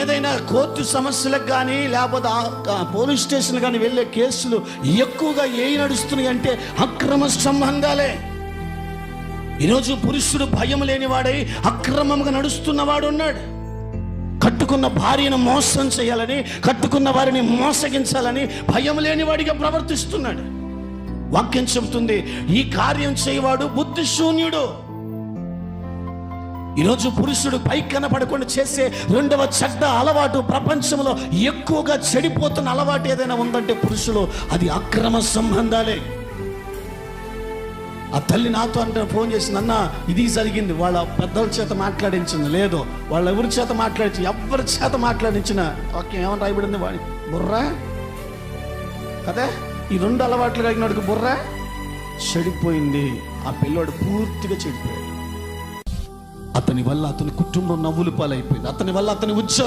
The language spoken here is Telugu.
ఏదైనా కోర్టు సమస్యలకు కానీ లేకపోతే పోలీస్ స్టేషన్ కానీ వెళ్ళే కేసులు ఎక్కువగా ఏ నడుస్తున్నాయి అంటే అక్రమ సంబంధాలే. ఈరోజు పురుషుడు భయం లేనివాడై అక్రమంగా నడుస్తున్నవాడు ఉన్నాడు కట్టుకున్న భార్యను మోసం చేయాలని కట్టుకున్న వారిని మోసగించాలని భయం లేనివాడిగా ప్రవర్తిస్తున్నాడు. వాక్యం చెబుతుంది ఈ కార్యం చేయవాడు బుద్ధిశూన్యుడు. ఈరోజు పురుషుడు పై కనపడకుండా చేసే రెండవ చెడ్డ అలవాటు ప్రపంచంలో ఎక్కువగా చెడిపోతున్న అలవాటు ఏదైనా ఉందంటే పురుషులు అది అక్రమ సంబంధాలే. ఆ తల్లి నాతో అంటే ఫోన్ చేసింది అన్న ఇది జరిగింది. వాళ్ళ పెద్దల చేత మాట్లాడించింది. లేదు వాళ్ళ ఎవరి చేత మాట్లాడించి ఎవరి చేత మాట్లాడించిన వాక్యం ఏమని రాయబడింది వాడి బుర్రా? కదా ఈ రెండు అలవాట్లు కలిగినోడికి బుర్రా? చెడిపోయింది. ఆ పిల్లోడు పూర్తిగా చెడిపోయాడు. అతని వల్ల అతని కుటుంబం నవ్వులు పాలైపోయింది. అతని వల్ల అతని ఉద్యోగం